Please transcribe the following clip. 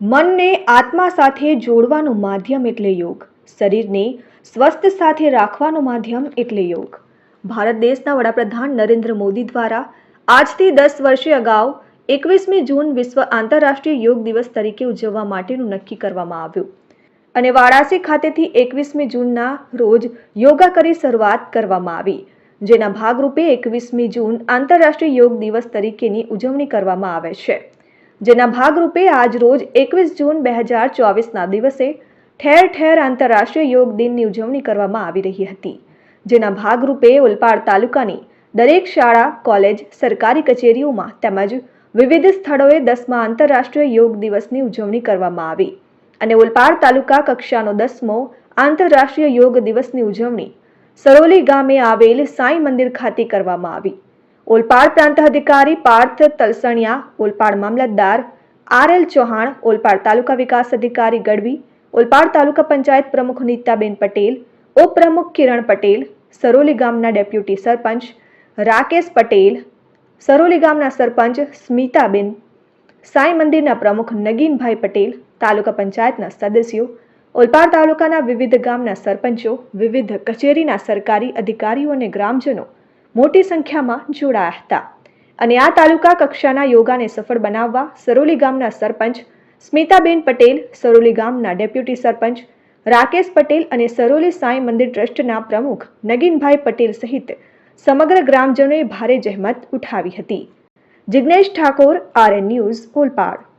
મનને આત્મા સાથે જોડવાનું માધ્યમ એટલે યોગ. શરીરને સ્વસ્થ સાથે રાખવાનું માધ્યમ એટલે યોગ. ભારત દેશના વડાપ્રધાન નરેન્દ્ર મોદી દ્વારા આજથી દસ વર્ષે અગાઉ એકવીસમી જૂન વિશ્વ આંતરરાષ્ટ્રીય યોગ દિવસ તરીકે ઉજવવા માટેનું નક્કી કરવામાં આવ્યું. અને વારાણસી ખાતેથી એકવીસમી જૂનના રોજ યોગા કરી શરૂઆત કરવામાં આવી. જેના ભાગરૂપે એકવીસમી જૂન આંતરરાષ્ટ્રીય યોગ દિવસ તરીકેની ઉજવણી કરવામાં આવે છે. જેના ભાગરૂપે આજ રોજ એકવીસ જૂન બે હજાર ચોવીસના દિવસે ઠેર ઠેર આંતરરાષ્ટ્રીય યોગ દિનની ઉજવણી કરવામાં આવી રહી હતી. જેના ભાગરૂપે ઓલપાડ તાલુકાની દરેક શાળા, કોલેજ, સરકારી કચેરીઓમાં તેમજ વિવિધ સ્થળોએ દસમા આંતરરાષ્ટ્રીય યોગ દિવસની ઉજવણી કરવામાં આવી. અને ઓલપાડ તાલુકા કક્ષાનો દસમો આંતરરાષ્ટ્રીય યોગ દિવસની ઉજવણી સરોલી ગામે આવેલ સાંઈ મંદિર ખાતે કરવામાં આવી. ઓલપાડ પ્રાંત અધિકારી પાર્થ તલસણિયા, ઓલપાડ મામલતદાર આર એલ ચૌહાણ, ઓલપાડ તાલુકા વિકાસ અધિકારી ગઢવી, ઓલપાડ તાલુકા પંચાયત પ્રમુખ નીતાબેન પટેલ, ઉપપ્રમુખ કિરણ પટેલ, સરોલી ગામના ડેપ્યુટી સરપંચ રાકેશ પટેલ, સરોલી ગામના સરપંચ સ્મિતાબેન, સાંઈ મંદિરના પ્રમુખ નગીનભાઈ પટેલ, તાલુકા પંચાયતના સદસ્યો ઓલપાડ તાલુકાના વિવિધ ગામના સરપંચો, વિવિધ કચેરીના સરકારી અધિકારીઓ અને ગ્રામજનો મોટી સંખ્યામાં જોડાયા હતા. અને આ તાલુકા કક્ષાના યોગાને સફળ બનાવવા સરોલી ગામના સરપંચ સ્મિતાબેન પટેલ, સરોલી ગામના ડેપ્યુટી સરપંચ રાકેશ પટેલ અને સરોલી સાંઈ મંદિર ટ્રસ્ટના પ્રમુખ નગીનભાઈ પટેલ સહિત સમગ્ર ગ્રામજનોએ ભારે જહેમત ઉઠાવી હતી. Jignesh Thakor, RN news, Olpad.